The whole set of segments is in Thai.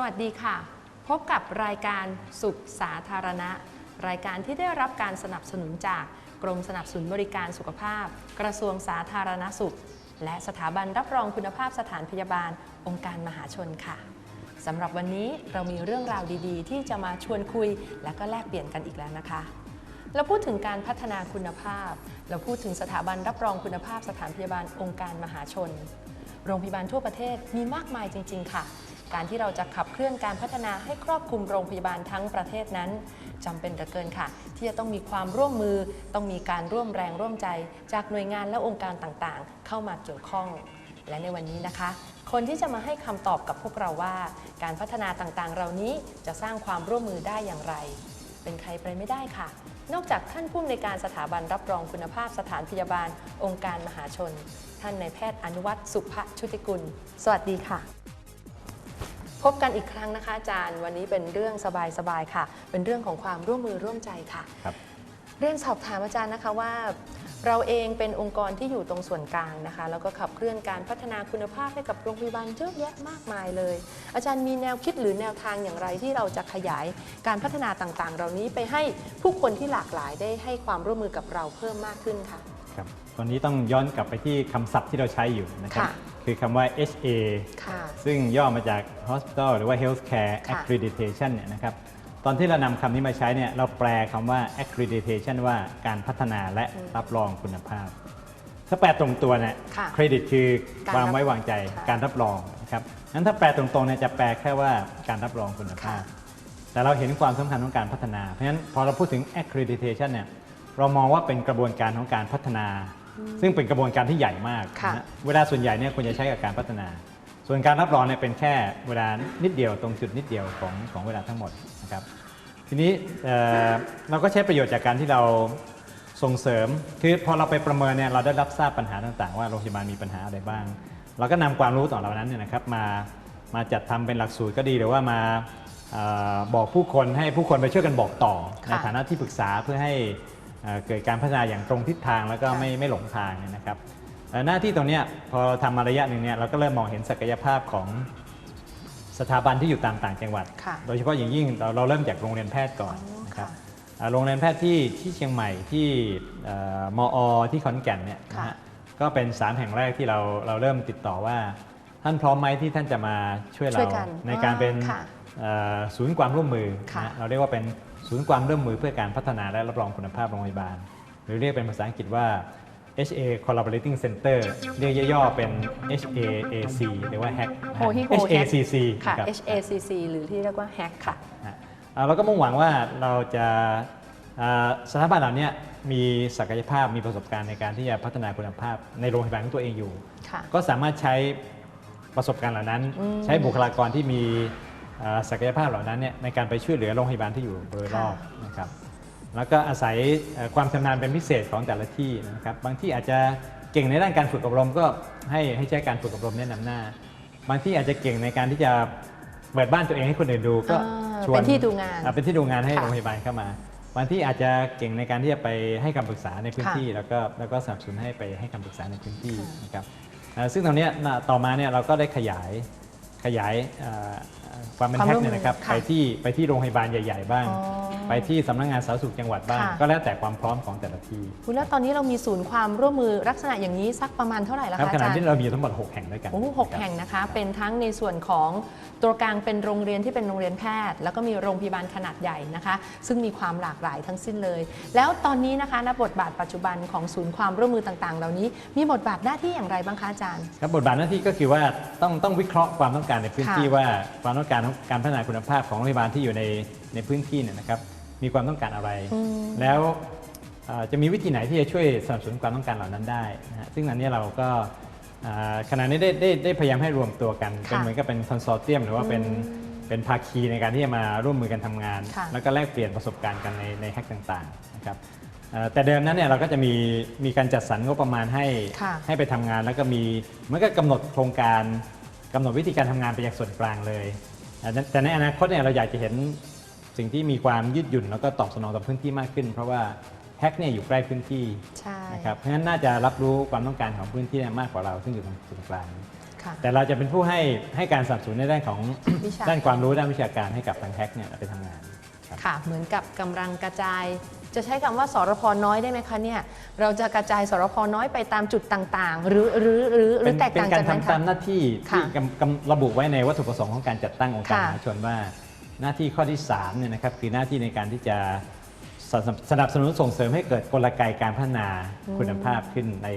สวัสดีค่ะ พบกับรายการสุขสาธารณะ รายการที่ได้รับการสนับสนุนจากกรมสนับสนุนบริการสุขภาพ กระทรวงสาธารณสุข และสถาบันรับรองคุณภาพสถานพยาบาล องค์การมหาชนค่ะสำหรับวันนี้เรามีเรื่องราวดีๆ ที่จะมาชวนคุยและก็แลกเปลี่ยนกันอีกแล้วนะคะ เราพูดถึงการพัฒนาคุณภาพ เราพูดถึงสถาบันรับรองคุณภาพสถานพยาบาลองค์การมหาชน โรงพยาบาลทั่วประเทศมีมากมายจริง ๆ ค่ะ การที่เราจะขับเคลื่อนการพัฒนาให้ครอบคลุมโรงพยาบาลทั้งประเทศนั้นจำเป็นเหลือเกินค่ะ ที่จะต้องมีความร่วมมือ ต้องมีการร่วมแรงร่วมใจ จากหน่วยงานและองค์การต่างๆ เข้ามาเกี่ยวข้อง และในวันนี้นะคะ คนที่จะมาให้คำตอบกับพวกเราว่า การพัฒนาต่างๆ เหล่านี้จะสร้างความร่วมมือได้อย่างไร เป็นใครไปไม่ได้ค่ะนอกจากท่านผู้อำนวยการสถาบันรับรองคุณภาพสถานพยาบาล องค์การมหาชน ท่านนายแพทย์อนุวัตสุภชุติกุล สวัสดีค่ะ พบกันอีกครั้งนะคะอาจารย์ วันนี้เป็นเรื่องสบายๆค่ะ เป็นเรื่องของความร่วมมือร่วมใจค่ะครับ เรียนสอบถามอาจารย์นะคะว่า เราเองเป็นองค์กรที่อยู่ตรงส่วนกลางนะคะ แล้วก็ขับเคลื่อนการพัฒนาคุณภาพให้กับโรงพยาบาลเยอะแยะมากมายเลย อาจารย์มีแนวคิดหรือแนวทางอย่างไรที่เราจะขยายการพัฒนาต่างๆ เหล่านี้ไปให้ผู้คนที่หลากหลายได้ให้ความร่วมมือกับเราเพิ่มมากขึ้นค่ะ ครับตอนนี้ต้องย้อนกลับไปที่คำศัพท์ที่เราใช้อยู่นะครับ ค่ะ คือคำว่า HA ค่ะซึ่งย่อมาจาก Hospital หรือว่า Healthcare ค่ะ Accreditation เนี่ยนะครับตอนที่เรานำคำนี้มาใช้เนี่ยเราแปลคำว่า accreditation ว่าการพัฒนาและรับรองคุณภาพ ถ้าแปลตรงตัวเนี่ยค่ะเครดิตคือการความรับไว้วางใจค่ะการรับรองนะครับงั้นถ้าแปลตรงๆเนี่ยจะแปลแค่ว่าการรับรองคุณภาพค่ะแต่เราเห็นความสำคัญของการพัฒนา เพราะฉะนั้นพอเราพูดถึง accreditation เนี่ยเรามองว่าเป็นกระบวนการของการพัฒนา ซึ่งเป็นกระบวนการที่ใหญ่มากค่ะนะฮะเวลาส่วนใหญ่เนี่ยควรจะใช้กับการพัฒนา ส่วนการรับรองเนี่ยเป็นแค่เวลานิดเดียวตรงจุดนิดเดียวของของเวลาทั้งหมดนะครับ ทีนี้เอ่อเราก็ใช้ประโยชน์จากการที่เราส่งเสริม คือพอเราไปประเมินเนี่ยเราได้รับทราบปัญหาต่างๆ ว่าโรงพยาบาลมีปัญหาอะไรบ้าง เราก็นำความรู้ต่อเหล่านั้นเนี่ยนะครับมามาจัดทำเป็นหลักสูตรก็ดีหรือว่ามาเออบอกผู้คนให้ผู้คนไปช่วยกันบอกต่อค่ะในฐานะที่ปรึกษาเพื่อให้ เอ่อเกิดการพัฒนาอย่างตรงทิศทางแล้วก็ค่ะไม่ไม่หลงทางเนี่ยนะครับเอ่อหน้าที่ตรงเนี้ยพอทำมาระยะหนึ่งเนี่ยเราก็เริ่มมองเห็นศักยภาพของสถาบันที่อยู่ตามต่างจังหวัดค่ะโดยเฉพาะอย่างยิ่งเราเราเริ่มจากโรงเรียนแพทย์ก่อนอ๋อนะครับค่ะอ่าโรงเรียนแพทย์ที่ที่เชียงใหม่ที่เอ่อมอ ที่ขอนแก่นเนี่ยนะค่ะฮะก็เป็นสามแห่งแรกที่เราเราเริ่มติดต่อว่า ท่านพร้อมไหมที่ท่านจะมาช่วยเราช่วยกันในการเป็นค่ะเอ่อ ศูนย์ความร่วมมือค่ะนะฮะเราเรียกว่าเป็นศูนย์ความร่วมมือเพื่อการพัฒนาและรับรองคุณภาพโรงพยาบาล หรือเรียกเป็นภาษาอังกฤษว่า HA Collaborating Center เรียกย่อๆเป็น HAAC หรือว่า HAC นะฮะโฮฮิโฮแฮก HACC ค่ะรับ HACC หรือที่เรียกว่า HACK ค่ะนะอ่าเราก็มุ่งหวังว่าเราจะอ่าสถาบันเหล่านี้มีศักยภาพมีประสบการณ์ในการที่จะพัฒนาคุณภาพในโรงพยาบาลของตัวเองอยู่ค่ะก็สามารถใช้ประสบการณ์เหล่านั้นอืมใช้บุคลากรที่มีอ่า ศักยภาพเหล่านั้นเนี่ยในการไปช่วยเหลือโรงพยาบาลที่อยู่โดยรอบนะครับแล้วก็อาศัยเอ่อความชำนาญเป็นพิเศษของแต่ละที่นะครับบางที่อาจจะเก่งในด้านการฝึกอบรมก็ให้ให้ใช้การฝึกอบรมแนะนำหน้า บางที่อาจจะเก่งในการที่จะเปิดบ้านตัวเองให้คนอื่นดูก็อ่าชวนเป็นที่ดูงานอ่เป็นที่ดูงานให้ค่ะโรงพยาบาลเข้ามาบางที่อาจจะเก่งในการที่จะไปให้คำปรึกษาในพื้นค่ะที่ แล้วก็แล้วก็สนับสนุนให้ไปให้คำปรึกษาในพื้นที่ค่ะนะครับเอ่อซึ่งตรงเนี้ยน่ะต่อมาเนี่ยเราก็ได้ขยาย ขยายเอ่อความเป็นความแท็กร่วมมือเนี่ยนะครับค่ะไปที่ไปที่โรงพยาบาลใหญ่ ๆ บ้างอ๋อ ไปที่สำนักงานสาธารณสุขจังหวัดบ้าง ค่ะ ก็แล้วแต่ความพร้อมของแต่ละที่คุณแล้วตอนนี้เรามีศูนย์ความร่วมมือลักษณะอย่างนี้สักประมาณเท่าไหร่แล้วครับคะขอาณะจารย์ที่เรามีทั้งหมด 6 แห่งด้วยกันโอ้หกแห่งนะคะ เป็นทั้งในส่วนของตัวกลางเป็นโรงเรียนที่เป็นโรงเรียนแพทย์ แล้วก็มีโรงพยาบาลขนาดใหญ่นะคะ ซึ่งมีความหลากหลายทั้งสิ้นเลย แล้วตอนนี้นะคะณบทบาทปัจจุบันของศูนย์ความร่วมมือต่างๆ เหล่านี้มีบทบาทหน้าที่อย่างไรบ้างคะอาจารย์ ครับบทบาทหน้าที่ก็คือว่าต้องต้องวิเคราะห์ความต้องการในพื้นที่ค่ะว่าความต้องการของการพัฒนาคุณภาพของโรงพยาบาลที่อยู่ในในพื้นที่เนี่ยนะครับ มีความต้องการอะไรอืมแล้วเอ่อจะมีวิธีไหนที่จะช่วยสนับสนุนความต้องการเหล่านั้นได้นะฮะซึ่งอันนี้เราก็เอ่อขณะนี้ได้ได้ได้พยายามให้รวมตัวกัน เป็นค่ะเหมือนกับเป็นคอนโซลเทียมหรือว่าเป็นเป็นภาคีในการที่จะมาร่วมมือกันทำงานค่ะแล้วก็แลกเปลี่ยนประสบการณ์กันในในแฮกต่างๆนะครับเอ่อแต่เดิมนั้นเนี่ยเราก็จะมีมีการจัดสรรงบประมาณให้ค่ะให้ไปทำงาน แล้วก็มีเหมันก็กำหนดโครงการกำหนดวิธีการทำงานไปยังส่วนกลางเลยอ่าแต่แต่ในอนาคตเนี่ยเราอยากจะเห็น สิ่งที่มีความยืดหยุ่นแล้วก็ตอบสนองต่อพื้นที่มากขึ้น เพราะว่าแฮกเนี่ยอยู่ใกล้พื้นที่ใช่นะครับเพราะฉะนั้นน่าจะรับรู้ความต้องการของพื้นที่เนี่ยมากกว่าเราซึ่งอยู่ตรงส่วนกลางค่ะ แต่เราจะเป็นผู้ให้ให้การสนับสนุนในด้านของวิชา ด้านความรู้ด้านวิชาการให้กับทางแท็กเนี่ยไปทำงานครับค่ะ เหมือนกับกำลังกระจาย จะใช้คำว่าสรพน้อยได้ไหมคะเนี่ยเราจะกระจายสรพน้อยไปตามจุดต่างๆ หรือหรือหรือหรือแตกเป็นต่างกาจารกนั้นทำคะ ตามหน้าที่ค่ะที่กำกำระบุไว้ในวัตถุประสงค์ของการจัดตั้งองค์การค่ะมหาชนว่า หน้าที่ข้อที่3เนี่ยนะครับคือหน้าที่ในการที่จะสนับสนับสนุนส่งเสริมให้เกิดกลไกการพัฒนาคุณภาพขึ้นใน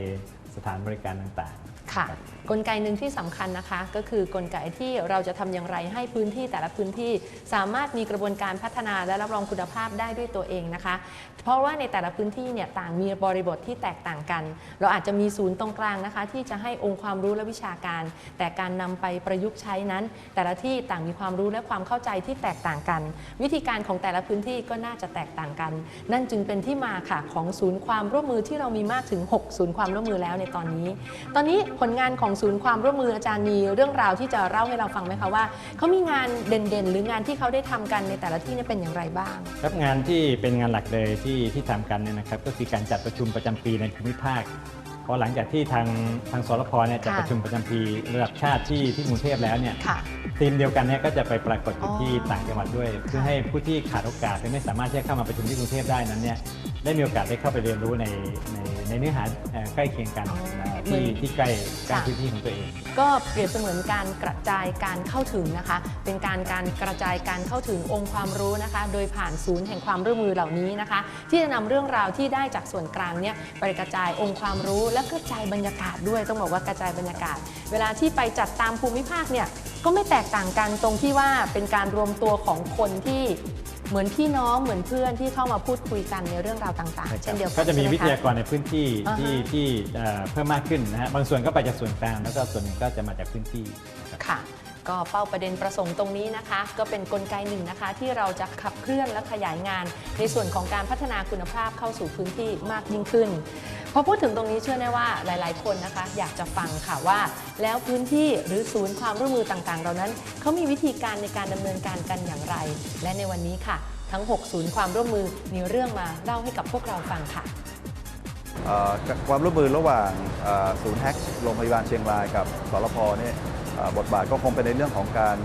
สถานบริการต่างๆค่ะครับกลไกหนึ่งที่สำคัญนะคะ ก็คือกลไกที่เราจะทำอย่างไรให้พื้นที่แต่ละพื้นที่สามารถมีกระบวนการพัฒนาและรับรองคุณภาพได้ด้วยตัวเองนะคะ เพราะว่าในแต่ละพื้นที่เนี่ยต่างมีบริบทที่แตกต่างกัน เราอาจจะมีศูนย์ตรงกลางนะคะ ที่จะให้องค์ความรู้และวิชาการ แต่การนำไปประยุกต์ใช้นั้น แต่ละที่ต่างมีความรู้และความเข้าใจที่แตกต่างกัน วิธีการของแต่ละพื้นที่ก็น่าจะแตกต่างกัน นั่นจึงเป็นที่มาค่ะของศูนย์ความร่วมมือที่เรามีมากถึง 6 ศูนย์ความร่วมมือแล้วในตอนนี้ ตอนนี้ผลงานของศูนย์ความร่วมมืออาจารย์มีเรื่องราวที่จะเล่าให้เราฟังไหมคะว่าเขามีงานเด่นๆ หรืองานที่เขาได้ทำกันในแต่ละที่เนี่ยเป็นอย่างไรบ้าง ครับงานที่เป็นงานหลักเลยที่ที่ทำกันเนี่ยนะครับก็คือการจัดประชุมประจำปีในภูมิภาคเพราะหลังจากที่ทางทางสรพเนี่ยจัดค่ะประชุมประจำปีระดับชาติที่ที่กรุงเทพแล้วเนี่ยค่ะทีมเดียวกันเนี่ยก็จะไปปรากฏอยู่อ๋อที่ต่างจังหวัดด้วย เพื่อให้ผู้ที่ขาดโอกาสหรือไม่สามารถที่จะเข้ามาประชุมที่กรุงเทพได้นั้นเนี่ยได้มีโอกาสได้เข้าไปเรียนรู้ในใน ในเนื้อหาเอ่อใกล้เคียงกันอ๋อนะเหมือนที่ที่ใกล้ใกล้ค่ะพื้นที่ของตัวเอง ก็เปรียบเสมือนการกระจายการเข้าถึงนะคะ เป็นการการกระจายการเข้าถึงองค์ความรู้นะคะ โดยผ่านศูนย์แห่งความร่วมมือเหล่านี้นะคะ ที่จะนำเรื่องราวที่ได้จากส่วนกลางเนี่ยไปกระจายองค์ความรู้ และกระจายบรรยากาศด้วยต้องบอกว่ากระจายบรรยากาศ เวลาที่ไปจัดตามภูมิภาคเนี่ยก็ไม่แตกต่างกันตรงที่ว่าเป็นการรวมตัวของคนที่ เหมือนพี่น้องเหมือนเพื่อนที่เข้ามาพูดคุยกันในเรื่องราวต่างๆ เช่นเดียวกันก็จะมีใช่ไหวิทยากครในพื้นที่อ่าฮะที่ที่เอ่อเพิ่มมากขึ้นนะฮะบางส่วนก็ไปจากส่วนกลางแล้วก็ส่วนหนึ่งก็จะมาจากพื้นที่นะครับค่ะก็เป้าประเด็นประสงค์ตรงนี้นะคะ ก็เป็นนกลไกหนึ่งนะคะ ที่เราจะขับเคลื่อนและขยายงาน ในส่วนของการพัฒนาคุณภาพเข้าสู่พื้นที่มากยิ่งขึ้น พอพูดถึงตรงนี้เชื่อแน่ว่าหลาย ๆ คนนะคะ อยากจะฟังค่ะว่า แล้วพื้นที่หรือศูนย์ความร่วมมือต่างๆเหล่านั้นเขามีวิธีการในการดำเนินการกันอย่างไร และในวันนี้ค่ะ ทั้ง 6 ศูนย์ความร่วมมือมีเรื่องมาเล่าให้กับพวกเราฟังค่ะความร่วมมือระหว่างศูนย์แฮกโรงพยาบาลเชียงรายกับสรพเนี่ยบทบาทก็คงเป็นในเรื่องของการ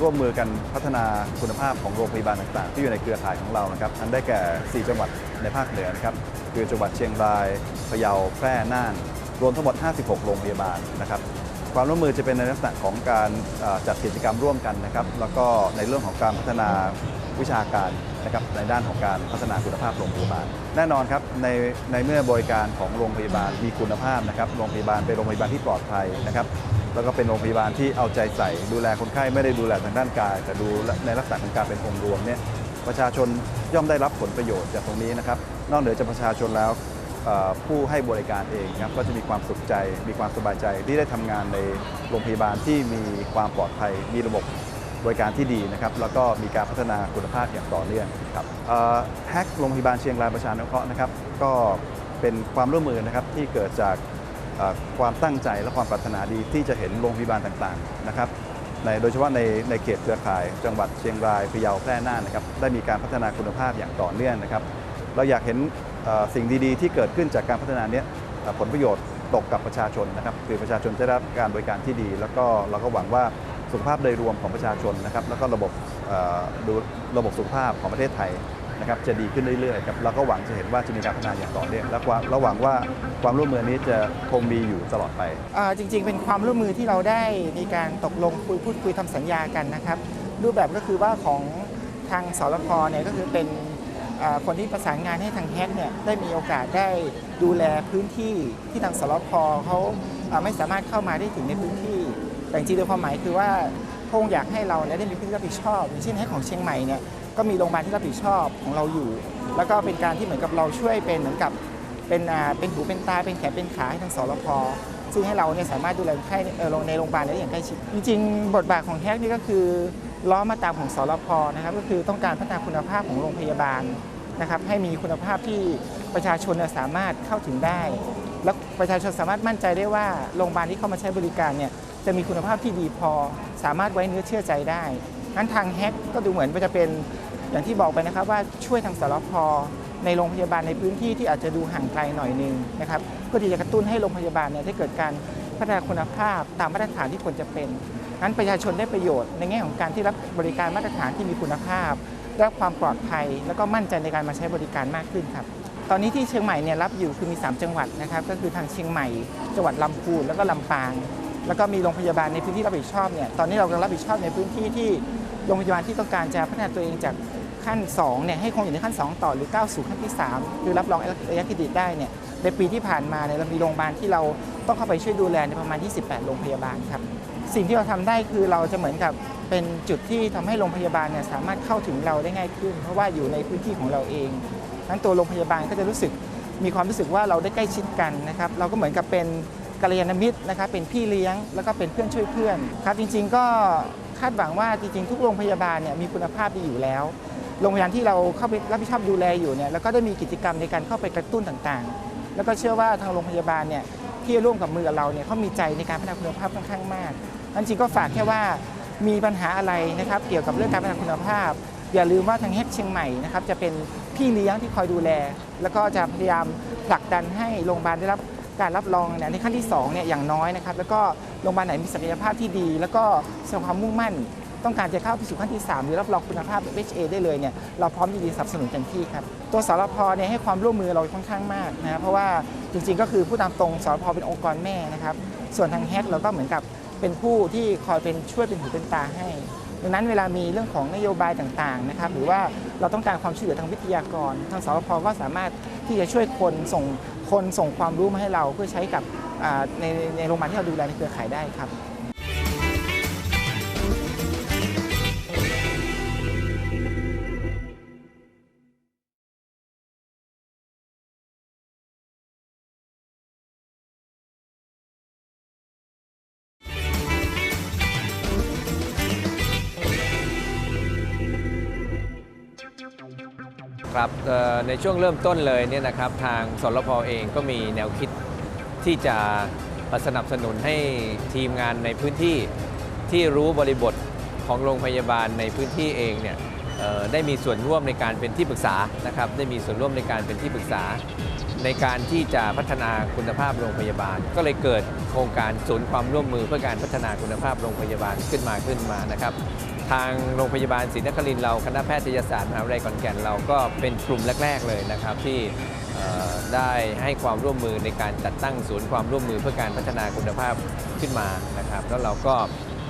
ร่วมมือกันพัฒนาคุณภาพของโรงพยาบาลต่างๆ ที่อยู่ในเครือข่ายของเรานะครับอันได้แก่ 4 จังหวัดในภาคเหนือนะครับ คือจังหวัดเชียงรายพะเยาแพร่น่าน รวมทั้งหมด 56 โรงพยาบาลนะครับความร่วมมือจะเป็นในลักษณะของการจัดกิจกรรมร่วมกันนะครับ แล้วก็ในเรื่องของการพัฒนาวิชาการนะครับในด้านของการพัฒนาคุณภาพโรงพยาบาล แน่นอนครับในในเมื่อบริการของโรงพยาบาลมีคุณภาพนะครับโรงพยาบาลเป็นโรงพยาบาลที่ปลอดภัยนะครับแล้วก็เป็นโรงพยาบาลที่เอาใจใส่ ดูแลคนไข้ไม่ได้ดูแลทางด้านกาย แต่ดูในลักษณะของการเป็นองค์รวมเนี่ยประชาชนย่อมได้รับผลประโยชน์จากตรงนี้นะครับ นอกเหนือจากประชาชนแล้วผู้ให้บริการเองครับก็จะมีความสุขใจ มีความสบายใจที่ได้ทำงานในโรงพยาบาลที่มีความปลอดภัย มีระบบบริการที่ดีนะครับ แล้วก็มีการพัฒนาคุณภาพอย่างต่อเนื่องครับแฮกโรงพยาบาลเชียงรายประชานุเคราะห์นะครับ ก็เป็นความร่วมมือนะครับที่เกิดจากความตั้งใจและความปรารถนาดีที่จะเห็นโรงพยาบาลต่างๆนะครับในโดยเฉพาะในในเขตเครือข่าย จังหวัดเชียงรายพะเยาแพร่น่านนะครับได้มีการพัฒนาคุณภาพอย่างต่อเนื่องนะครับ เราอยากเห็นสิ่งดีๆ ที่เกิดขึ้นจากการพัฒนานี้ผลประโยชน์ตกกับประชาชนนะครับคือประชาชนจะได้รับการบริการที่ดี แล้วก็เราก็หวังว่าสุขภาพโดยรวมของประชาชนนะครับแล้วก็ระบบดูระบบสุขภาพของประเทศไทยนะครับจะดีขึ้นเรื่อยๆครับเราก็หวังจะเห็นว่าจะมีการพัฒนาอย่างต่อเนื่องและความเราหวังว่าความร่วมมือนี้จะคงมีอยู่ตลอดไปจริง ๆ เป็นความร่วมมือที่เราได้มีการตกลงคุยพูดคุยทำสัญญากันนะครับรูปแบบก็คือว่าของทางสรพเนี่ยก็คือเป็น คนที่ประสานงานให้ทางแฮกเนี่ยได้มีโอกาสได้ดูแลพื้นที่ที่ทางสรพเขาไม่สามารถเข้ามาได้ถึงในพื้นที่ แต่จริงๆโดยความหมายคือว่าพงอยากให้เราเนี่ยได้มีพื้นที่รับผิดชอบอย่างเช่นให้ของเชียงใหม่เนี่ยก็มีโรงพยาบาลที่รับผิดชอบของเราอยู่ แล้วก็เป็นการที่เหมือนกับเราช่วยเป็นเหมือนกับเป็นเป็นหูเป็นตาเป็นแขนเป็นขาให้ทางสรพซึ่งให้เราเนี่ยสามารถดูแลคนไข้ในโรงพยาบาลได้อย่างใกล้ชิดจริงๆ บทบาทของแท็กนี่ก็คือล้อมาตามของสรพนะครับก็คือต้องการพัฒนาคุณภาพของโรงพยาบาล นะครับให้มีคุณภาพที่ประชาชนสามารถเข้าถึงได้ และประชาชนสามารถมั่นใจได้ว่าโรงพยาบาลที่เข้ามาใช้บริการเนี่ยจะมีคุณภาพที่ดีพอ สามารถไว้เนื้อเชื่อใจได้งั้นทางแฮกก็ดูเหมือนว่าจะเป็นอย่างที่บอกไปนะครับว่าช่วยทางสารพในโรงพยาบาลในพื้นที่ที่อาจจะดูห่างไกลหน่อยหนึงนะครับเพื่อที่จะกระตุ้นให้โรงพยาบาลเนี่ยได้เกิดการพัฒนาคุณภาพตามมาตรฐานที่ควรจะเป็นนั้นประชาชนได้ประโยชน์ในแง่ของการที่รับบริการมาตรฐานที่มีคุณภาพ รับความปลอดภัย แล้วก็มั่นใจในการมาใช้บริการมากขึ้นครับ ตอนนี้ที่เชียงใหม่เนี่ยรับอยู่คือมี 3 จังหวัดนะครับก็คือทางเชียงใหม่ จังหวัดลำพูนแล้วก็ลำปาง แล้วก็มีโรงพยาบาลในพื้นที่รับผิดชอบเนี่ยตอนนี้เรากำลังรับผิดชอบในพื้นที่ที่โรงพยาบาลที่ต้องการจะพัฒนาตัวเองจากขั้น2เนี่ยให้คงอยู่ในขั้น 2 ต่อหรือก้าวสู่ขั้นที่ 3 คือรับรองระยะเครดิตได้เนี่ยในปีที่ผ่านมาเนี่ยเรามีโรงพยาบาลที่เราต้องเข้าไปช่วยดูแลในประมาณ 28 โรงพยาบาลครับสิ่งที่เราทำได้คือเราจะเหมือนกับ เป็นจุดที่ทำให้โรงพยาบาลเนี่ยสามารถเข้าถึงเราได้ง่ายขึ้น เพราะว่าอยู่ในพื้นที่ของเราเองนั้นตัวโรงพยาบาลก็จะรู้สึกมีความรู้สึกว่าเราได้ใกล้ชิดกันนะครับเราก็เหมือนกับเป็นกัลยาณมิตรนะครับเป็นพี่เลี้ยงแล้วก็เป็นเพื่อนช่วยเพื่อนครับจริง ๆ ก็คาดหวังว่าจริงๆ ทุกโรงพยาบาลเนี่ยมีคุณภาพดีอยู่แล้ว โรงพยาบาลที่เราเข้าไปรับผิดชอบดูแลอยู่เนี่ยแล้วก็ได้มีกิจกรรมในการเข้าไปกระตุ้นต่างๆ แล้วก็เชื่อว่าทางโรงพยาบาลเนี่ยที่ร่วมกับมือกับเราเนี่ยเขามีใจในการพัฒนาคุณภาพค่อนข้างมากนั้นจริงก็ฝากแค่ว่า มีปัญหาอะไรนะครับเกี่ยวกับเรื่องการพัฒนาคุณภาพ อย่าลืมว่าทางเฮดเชียงใหม่นะครับจะเป็นพี่เลี้ยงที่คอยดูแล แล้วก็จะพยายามผลักดันให้โรงพยาบาลได้รับการรับรองเนี่ยในขั้นที่2เนี่ยอย่างน้อยนะครับแล้วก็โรงพยาบาลไหนมีศักยภาพที่ดี แล้วก็แสดงความมุ่งมั่น ต้องการจะเข้าไปสู่ขั้นที่ 3 หรือรับรองคุณภาพ HA ได้เลยเนี่ยเราพร้อมยินดีสนับสนุนเต็มที่ครับตัวสรพเนี่ยให้ความร่วมมือเราค่อนข้างมากนะเพราะว่าจริงๆ ก็คือผู้ตามตรงสรพเป็นองค์กรแม่นะครับส่วนทางแฮกเราก็เหมือนกับ เป็นผู้ที่คอยเป็นช่วยเป็นหูเป็นตาให้ ดังนั้นเวลามีเรื่องของนโยบายต่างๆนะครับหรือว่าเราต้องการความช่วยเหลือทางวิทยากร ทางสพก็สามารถที่จะช่วยคนส่งคนส่งความรู้มาให้เราเพื่อใช้กับในในโรงพยาบาลที่เราดูแลในเครือข่ายได้ครับ ครับในช่วงเริ่มต้นเลยเนี่ยนะครับทางสรพเองก็มีแนวคิดที่จะสนับสนุนให้ทีมงานในพื้นที่ที่รู้บริบทของโรงพยาบาลในพื้นที่เองเนี่ยได้มีส่วนร่วมในการเป็นที่ปรึกษานะครับได้มีส่วนร่วมในการเป็นที่ปรึกษา ในการที่จะพัฒนาคุณภาพโรงพยาบาล ก็เลยเกิดโครงการศูนย์ความร่วมมือเพื่อการพัฒนาคุณภาพโรงพยาบาลขึ้นมาขึ้นมานะครับ ทางโรงพยาบาลศรีนครินทร์เราคณะแพทยศาสตร์มหาวิทยาลัยขอนแก่นเราก็เป็นกลุ่มแรก ๆ เลยนะครับที่ได้ให้ความร่วมมือในการจัดตั้งศูนย์ความร่วมมือเพื่อการพัฒนาคุณภาพขึ้นมานะครับแล้วเราก็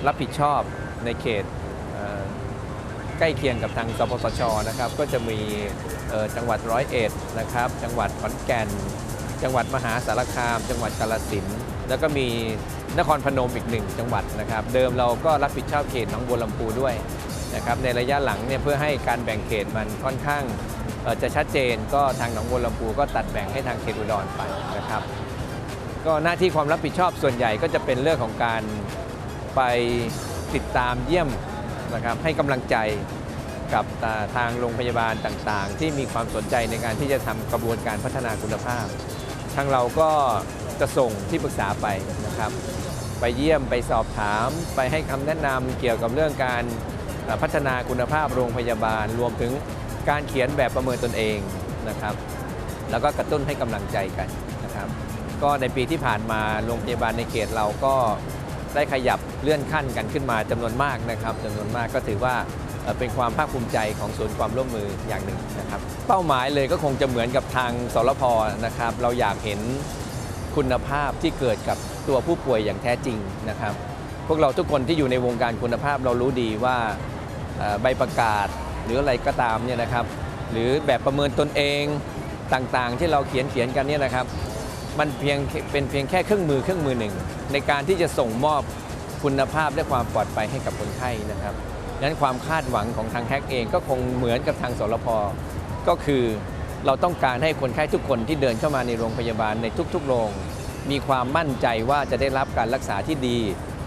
รับผิดชอบในเขตใกล้เคียงกับทางสปสชนะครับก็จะมีจังหวัดร้อยเอ็ดนะครับจังหวัดขอนแก่น จังหวัดมหาสารคาม จังหวัดกาฬสินธุ์ แล้วก็มีนครพนมอีกหนึ่งจังหวัดนะครับ เดิมเราก็รับผิดชอบเขตหนองบัวลำพูด้วยนะครับในระยะหลังเนี่ยเพื่อให้การแบ่งเขตมันค่อนข้างจะชัดเจนก็ทางหนองบัวลำพูก็ตัดแบ่งให้ทางเขตอุดรไปนะครับ ก็หน้าที่ความรับผิดชอบส่วนใหญ่ก็จะเป็นเรื่องของการไปติดตามเยี่ยมนะครับให้กำลังใจกับทางโรงพยาบาลต่างๆ ที่มีความสนใจในการที่จะทำกระบวนการพัฒนาคุณภาพ ทางเราก็ จะส่งที่ปรึกษาไปนะครับ ไปเยี่ยมไปสอบถาม ไปให้คำแนะนำเกี่ยวกับเรื่องการพัฒนาคุณภาพโรงพยาบาล รวมถึงการเขียนแบบประเมินตนเองนะครับ แล้วก็กระตุ้นให้กำลังใจกันนะครับ ก็ในปีที่ผ่านมาโรงพยาบาลในเขตเราก็ได้ขยับเลื่อนขั้นกันขึ้นมาจำนวนมากนะครับจำนวนมากก็ถือว่าเอ่อเป็นความภาคภูมิใจของศูนย์ความร่วมมืออย่างหนึ่งนะครับ เป้าหมายเลยก็คงจะเหมือนกับทางสรพนะครับ เราอยากเห็น คุณภาพที่เกิดกับตัวผู้ป่วยอย่างแท้จริงนะครับ พวกเราทุกคนที่อยู่ในวงการคุณภาพเรารู้ดีว่าใบประกาศหรืออะไรก็ตามเนี่ยนะครับ หรือแบบประเมินตนเองต่างๆ ที่เราเขียนเขียนกันเนี่ยนะครับ มันเพียงเป็นเพียงแค่เครื่องมือเครื่องมือหนึ่ง ในการที่จะส่งมอบคุณภาพและความปลอดภัยให้กับคนไข้นะครับดังนั้นความคาดหวังของทางแฮกเองก็คงเหมือนกับทางสรพก็คือ เราต้องการให้คนไข้ทุกคนที่เดินเข้ามาในโรงพยาบาลในทุกๆ โรง มีความมั่นใจว่าจะได้รับการรักษาที่ดี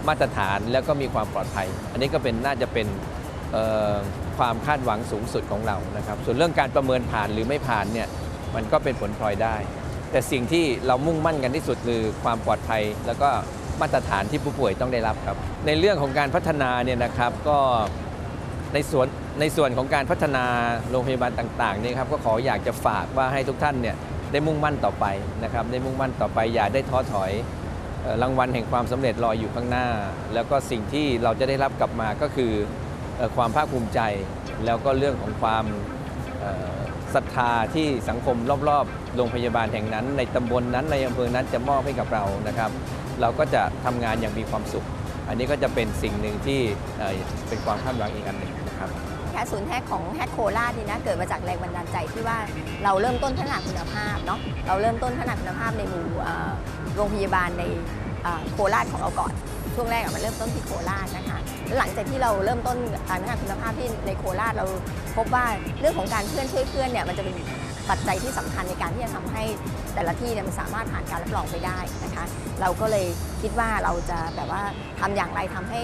มาตรฐานแล้วก็มีความปลอดภัย อันนี้ก็เป็นน่าจะเป็นความคาดหวังสูงสุดของเรานะครับ ส่วนเรื่องการประเมินผ่านหรือไม่ผ่านเนี่ยมันก็เป็นผลพลอยได้ แต่สิ่งที่เรามุ่งมั่นกันที่สุดคือความปลอดภัย แล้วก็มาตรฐานที่ผู้ป่วยต้องได้รับครับ ในเรื่องของการพัฒนาเนี่ยนะครับก็ในส่วน ในส่วนของการพัฒนาโรงพยาบาลต่างๆเนี่ยครับก็ขออยากจะฝากว่าให้ทุกท่านเนี่ยได้มุ่งมั่นต่อไปนะครับได้มุ่งมั่นต่อไปอย่าได้ท้อถอยรางวัลแห่งความสำเร็จรออยู่ข้างหน้า แล้วก็สิ่งที่เราจะได้รับกลับมาก็คือความภาคภูมิใจ แล้วก็เรื่องของความศรัทธาที่สังคมรอบๆโรงพยาบาลแห่งนั้น ในตำบลนั้นในอำเภอนั้นจะมอบให้กับเรานะครับ เราก็จะทำงานอย่างมีความสุข อันนี้ก็จะเป็นสิ่งหนึ่งที่เอ่อเป็นความคาดหวังอีกอันหนึ่งนะครับ แฮกศูนย์แฮกของแฮกโคราชนี่นะเกิดมาจากแรงบันดาลใจที่ว่าเราเริ่มต้นพัฒนาคุณภาพเนาะเราเริ่มต้นพัฒนาคุณภาพในหมู่โรงพยาบาลในโคราชของเราก่อนช่วงแรกมันเริ่มต้นที่โคราชนะคะหลังจากที่เราเริ่มต้นการพัฒนาคุณภาพที่ในโคราชเราพบว่าเรื่องของการเพื่อนช่วยเพื่อนเนี่ยมันจะเป็นปัจจัยที่สำคัญในการที่จะทำให้แต่ละที่เนี่ยมันสามารถผ่านการรับรองไปได้นะคะ เราก็เลยคิดว่าเราจะแบบว่าทำอย่างไรทำให้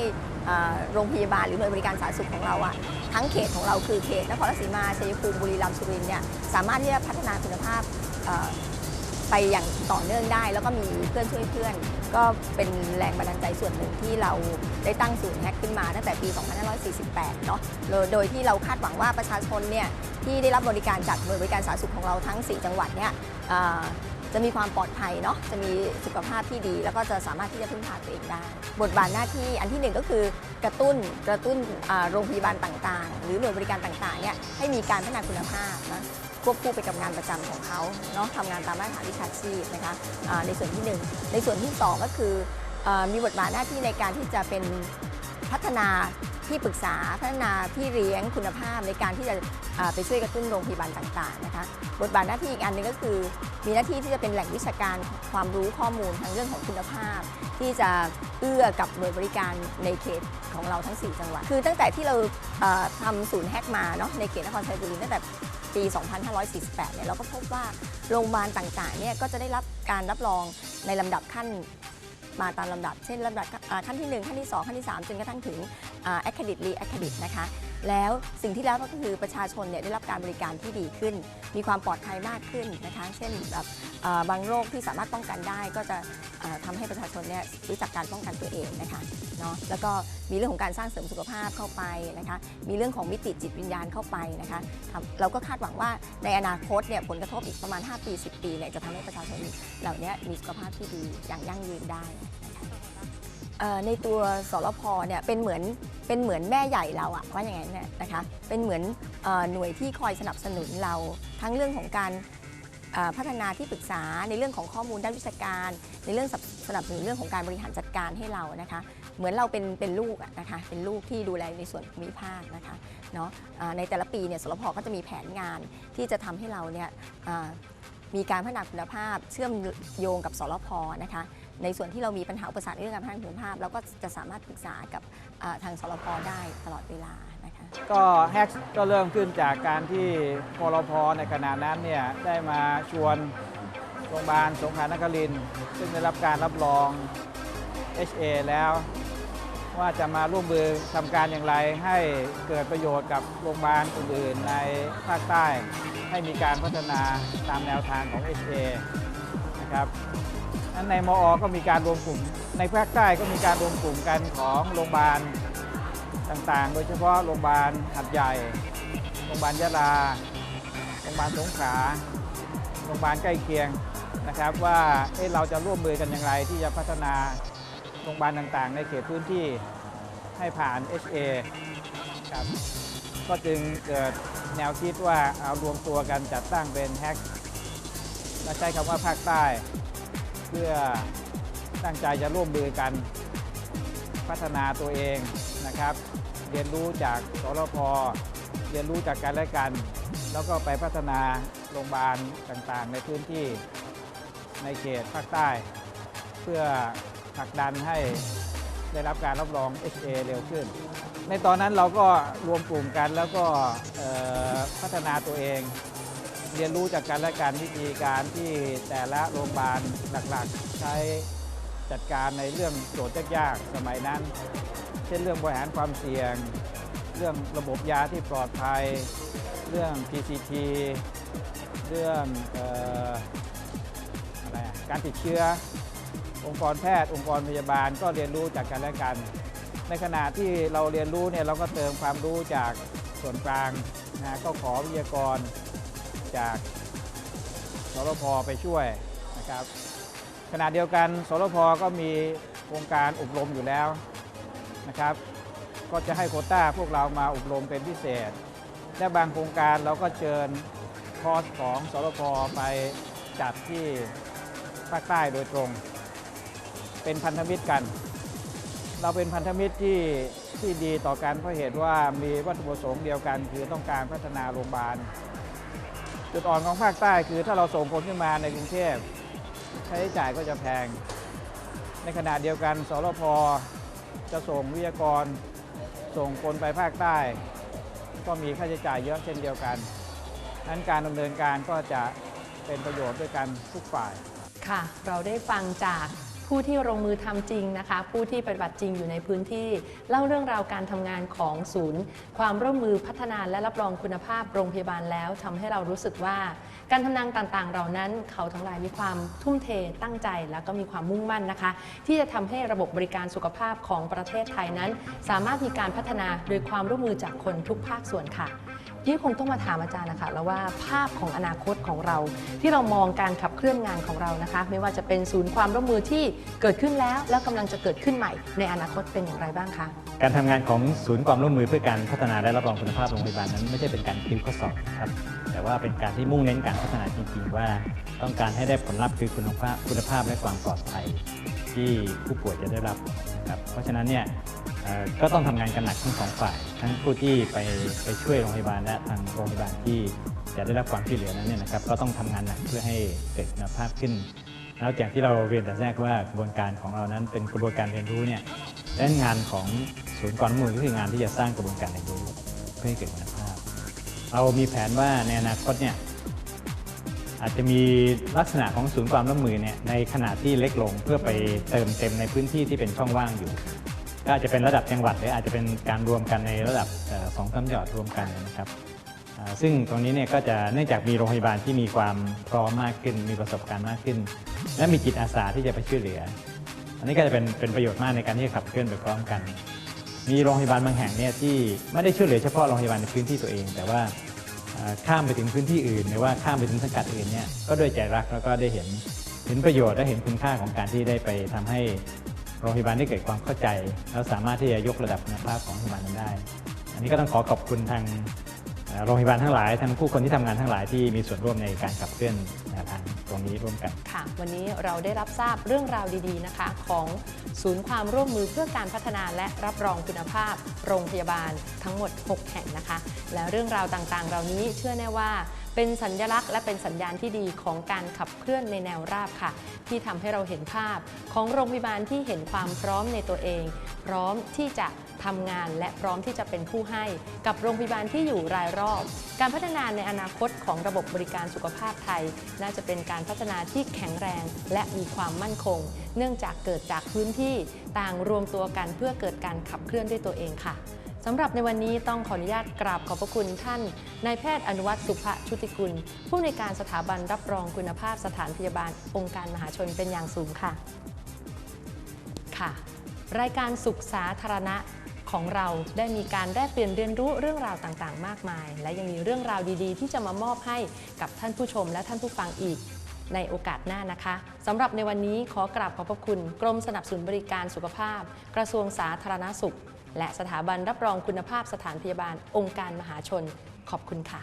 โรงพยาบาลหรือหน่วยบริการสาธารณสุขของเราอะทั้งเขตของเราคือเขตนครราชสีมาชัยภูมิบุรีรัมย์สุรินทร์เนี่ยสามารถที่จะพัฒนาคุณภาพไปอย่างต่อเนื่องได้ แล้วก็มีเพื่อนช่วยเพื่อน ก็เป็นแรงบันดาลใจส่วนหนึ่งที่เราได้ตั้งศูนย์แฮกขึ้นมาตั้งแต่ปี 2548 เนาะโดยที่เราคาดหวังว่าประชาชนเนี่ยที่ได้รับบริการจากหน่วยบริการสาธารณสุขของเราทั้ง 4 จังหวัดเนี่ย จะมีความปลอดภัยเนาะจะมีสุขภาพที่ดี แล้วก็จะสามารถที่จะพึ่งพาตัวเองได้ บทบาทหน้าที่อันที่หนึ่งก็คือกระตุ้นกระตุ้นโรงพยาบาลต่างๆ หรือหน่วยบริการต่างๆเนี่ยให้มีการพัฒนาคุณภาพนะควบคู่ไปกับงานประจำของเขาเนาะทำงานตามมาตรฐานวิชาชีพนะคะในส่วนที่หนึ่งในส่วนที่สองก็คืออมีบทบาทหน้าที่ในการที่จะเป็นพัฒนา ที่ปรึกษาพัฒนาพี่เลี้ยงคุณภาพในการที่จะไปช่วยกระตุ้นโรงพยาบาลต่างๆนะคะบทบาทหน้าที่อีกอันหนึงก็คือ มีหน้าที่ที่จะเป็นแหล่งวิชาการความรู้ข้อมูลทางเรื่องของคุณภาพ ที่จะเอื้อกับหน่วยบริการในเขตของเราทั้ง 4 จังหวัด คือตั้งแต่ที่เราเอ่อทำศูนย์แฮกมาเนาะในเขตนครชัยบุรีตั้งแต่ปี 2548 เนี่ยเราก็พบว่าโรงพยาบาลต่างๆ เนี่ยก็จะได้รับการรับรองในลำดับขั้น มาตามลำดับ เช่นลำดับขั้นที่ 1 ขั้นที่ 2 ขั้นที่ 3 จนกระทั่งถึงแอคเครดิตรีแอคเครดิตนะคะ แล้วสิ่งที่แล้วก็คือประชาชนเนี่ยได้รับการบริการที่ดีขึ้น มีความปลอดภัยมากขึ้นนะคะ เช่นแบบบางโรคที่สามารถป้องกันได้ก็จะเอ่อทำให้ประชาชนเนี่ยรู้จักการป้องกันตัวเองนะคะเนาะแล้วก็มีเรื่องของการสร้างเสริมสุขภาพเข้าไปนะคะ มีเรื่องของมิติจิตวิญญาณเข้าไปนะคะ เราก็คาดหวังว่าในอนาคตเนี่ยผลกระทบอีกประมาณ 5 ปี 10 ปีเนี่ยจะทำให้ประชาชนเหล่านี้มีสุขภาพที่ดีอย่างยั่งยืนได้ เอ่อในตัวสรพเนี่ยเป็นเหมือนเป็นเหมือนแม่ใหญ่เราอะว่าอย่างไงเนี่ยนะคะเป็นเหมือนเอ่อหน่วยที่คอยสนับสนุนเราทั้งเรื่องของการเอ่อพัฒนาที่ปรึกษาในเรื่องของข้อมูลด้านวิชาการ ในเรื่องสนับสนับสนุนเรื่องของการบริหารจัดการให้เรานะคะ เหมือนเราเป็นเป็นลูกอะนะคะเป็นลูกที่ดูแลในส่วนภูมิภาคนะคะเนาะอ่าในแต่ละปีเนี่ยสรพก็จะมีแผนงานที่จะทำให้เราเนี่ยอ่ามีการพัฒนาคุณภาพเชื่อมโยงกับสรพนะคะ ในส่วนที่เรามีปัญหาอุปสรรคเรื่องการพัฒนาคุณภาพ เราก็จะสามารถปรึกษากับทางสรพได้ตลอดเวลานะคะก็แฮกก็เริ่มขึ้นจากการที่พลพในขณะนั้นเนี่ยได้มาชวนโรงพยาบาลสงขลานครินซึ่งได้รับการรับรอง HA แล้วว่าจะมาร่วมมือทำการอย่างไรให้เกิดประโยชน์กับโรงพยาบาลอื่นๆในภาคใต้ ให้มีการพัฒนาตามแนวทางของ HA นะครับ นั้นในมอ ก็มีการรวมกลุ่ม ในภาคใต้ก็มีการรวมกลุ่มกันของโรงพยาบาลต่างๆ โดยเฉพาะโรงพยาบาลหัดใหญ่ โรงพยาบาลยะลา โรงพยาบาลสงขลา โรงพยาบาลใกล้เคียงนะครับ ว่าเเราจะร่วมมือกันอย่างไรที่จะพัฒนาโรงพยาบาลต่างๆ ในเขตพื้นที่ให้ผ่าน HA ครับก็จึงเกิดแนวคิดว่าเอารวมตัวกันจัดตั้งเป็นแฮกและใช้คำว่าภาคใต้ เพื่อตั้งใจจะร่วมมือกันพัฒนาตัวเองนะครับ เรียนรู้จากสรพเรียนรู้จากกันและกัน แล้วก็ไปพัฒนาโรงพยาบาลต่างๆ ในพื้นที่ในเขตภาคใต้ เพื่อผลักดันให้ได้รับการรับรอง HA เร็วขึ้น ในตอนนั้นเราก็รวมกลุ่มกันแล้วก็พัฒนาตัวเอง เรียนรู้จากกันและกันวิธีการที่แต่ละโรงพยาบาลหลักๆ ใช้จัดการในเรื่องโจทย์ยากๆสมัยนั้น เช่นเรื่องบริหารความเสี่ยง เรื่องระบบยาที่ปลอดภัย เรื่อง PCT เรื่องอออะไรการติดเชื้อ องค์กรแพทย์ องค์กรพยาบาลก็เรียนรู้จากกันและกัน ในขณะที่เราเรียนรู้เนี่ยเราก็เติมความรู้จากส่วนกลางนะก็ขอวิทยากร จากสรพไปช่วยนะครับ ขณะเดียวกันสรพก็มีโครงการอบรมอยู่แล้วนะครับ ก็จะให้โคต้าพวกเรามาอบรมเป็นพิเศษ และบางโครงการเราก็เชิญคอร์สของสรพไปจัดที่ภาคใต้โดยตรง เป็นพันธมิตรกัน เราเป็นพันธมิตรที่ที่ดีต่อกันเพราะเหตุว่ามีวัตถุประสงค์เดียวกัน คือต้องการพัฒนาโรงพยาบาล จุดอ่อนของภาคใต้คือถ้าเราส่งคนขึ้นมาในกรุงเทพค่าใช้จ่ายก็จะแพง ในขณะเดียวกันสรพจะส่งวิทยากร ส่งคนไปภาคใต้ ก็มีค่าใช้จ่ายเยอะเช่นเดียวกันนั้นการดำเนินการก็จะเป็นประโยชน์ด้วยกันทุกฝ่าย ค่ะ เราได้ฟังจาก ผู้ที่ลงมือทำจริงนะคะ ผู้ที่ปฏิบัติจริงอยู่ในพื้นที่ เล่าเรื่องราวการทำงานของศูนย์ ความร่วมมือพัฒนาและรับรองคุณภาพโรงพยาบาลแล้วทำให้เรารู้สึกว่า การทำงานต่างๆ เหล่านั้นเขาทั้งหลายมีความทุ่มเทตั้งใจ แล้วก็มีความมุ่งมั่นนะคะ ที่จะทำให้ระบบบริการสุขภาพของประเทศไทยนั้น สามารถมีการพัฒนาโดยความร่วมมือจากคนทุกภาคส่วนค่ะ ยี่คงต้องมาถามอาจารย์นะคะแล้วว่าภาพของอนาคตของเรา ที่เรามองการขับเคลื่อนงานของเรานะคะ ไม่ว่าจะเป็นศูนย์ความร่วมมือที่เกิดขึ้นแล้ว แล้วกำลังจะเกิดขึ้นใหม่ ในอนาคตเป็นอย่างไรบ้างคะการทำงานของศูนย์ความร่วมมือเพื่อการพัฒนาและรับรองคุณภาพโรงพยาบาลนั้นไม่ใช่เป็นการคิวข้อสอบครับแต่ว่าเป็นการที่มุ่งเน้นการพัฒนาจริงๆว่า ต้องการให้ได้ผลลัพธ์คือคุณภาพคุณภาพและความปลอดภัย ที่ผู้ป่วยจะได้รับนะครับเพราะฉะนั้นเนี่ย ก็ต้องทำงานกันหนักทั้งสองฝ่าย ทั้งผู้ที่ไปไปช่วยโรงพยาบาลและทางโรงพยาบาลที่จะได้รับความช่วยเหลือนั้นเนี่ยนะครับ ก็ต้องทำงานหนักเพื่อให้เกิดคุณภาพขึ้น แล้วอย่างที่เราเรียนแต่แรกว่ากระบวนการของเรานั้นเป็นกระบวนการเรียนรู้เนี่ยและงานของศูนย์ความร่วมมือก็คืองานที่จะสร้างกระบวนการเรียนรู้เพื่อให้เกิดคุณภาพ เรามีแผนว่าในอนาคตเนี่ยอาจจะมีลักษณะของศูนย์ความร่วมมือเนี่ยในขนาดที่เล็กลงเพื่อไปเติมเต็มในพื้นที่ที่เป็นช่องว่างอยู่ ก็อาจจะเป็นระดับจังหวัดหรืออาจจะเป็นการรวมกันในระดับสองสามจังหวัดรวมกันนะครับซึ่งตรงนี้เนี่ยก็จะเนื่องจากมีโรงพยาบาลที่มีความพร้อมมากขึ้น มีประสบการณ์มากขึ้น และมีจิตอาสาที่จะไปช่วยเหลือ อันนี้ก็จะเป็นเป็นประโยชน์มากในการที่จะขับเคลื่อนไปพร้อมกัน มีโรงพยาบาลบางแห่งเนี่ยที่ไม่ได้ช่วยเหลือเฉพาะโรงพยาบาลในพื้นที่ตัวเอง แต่ว่าข้ามไปถึงพื้นที่อื่น หรือว่าข้ามไปถึงสังกัดอื่นเนี่ยก็ด้วยใจรักแล้วก็ได้เห็นเห็นประโยชน์และเห็นคุณค่าของการที่ได้ไปทำให้ โรงพยาบาลได้เกิดความเข้าใจ แล้วสามารถที่จะยกระดับคุณภาพของโรงพยาบาลนั้นได้ อันนี้ก็ต้องขอขอบคุณทางโรงพยาบาลทั้งหลาย ทั้งผู้คนที่ทำงานทั้งหลายที่มีส่วนร่วมในการขับเคลื่อนแนวทาง ตรงนี้ร่วมกัน ค่ะ วันนี้เราได้รับทราบเรื่องราวดีๆนะคะ ของศูนย์ความร่วมมือเพื่อการพัฒนาและรับรองคุณภาพ โรงพยาบาลทั้งหมด 6 แห่งนะคะ และเรื่องราวต่างๆ เหล่านี้เชื่อแน่ว่าเป็นสัญลักษณ์และเป็นสัญญาณที่ดีของการขับเคลื่อนในแนวราบค่ะ ที่ทำให้เราเห็นภาพของโรงพยาบาลที่เห็นความพร้อมในตัวเอง พร้อมที่จะ ทำงานและพร้อมที่จะเป็นผู้ให้ กับโรงพยาบาลที่อยู่รายรอบ การพัฒนาในอนาคตของระบบบริการสุขภาพไทย น่าจะเป็นการพัฒนาที่แข็งแรง และมีความมั่นคง เนื่องจากเกิดจากพื้นที่ต่างรวมตัวกันเพื่อเกิดการขับเคลื่อนด้วยตัวเองค่ะสำหรับในวันนี้ต้องขออนุญาตกราบขอบพระคุณท่านนายแพทย์อนุวัตสุภชุติกุล ผู้ในวยการสถาบันรับรองคุณภาพสถานพยาบาล องค์การมหาชนเป็นอย่างสูงค่ะ ค่ะ รายการสุขสาธารณะ ของเราได้มีการแลกเปลี่ยนเรียนรู้เรื่องราวต่างๆ มากมาย และยังมีเรื่องราวดีๆ ที่จะมามอบให้กับท่านผู้ชมและท่านผู้ฟังอีกในโอกาสหน้านะคะสำหรับในวันนี้ขอกราบขอบพระคุณ กรมสนับสนุนบริการสุขภาพ กระทรวงสาธารณสุข และสถาบันรับรองคุณภาพสถานพยาบาลองค์การมหาชน ขอบคุณค่ะ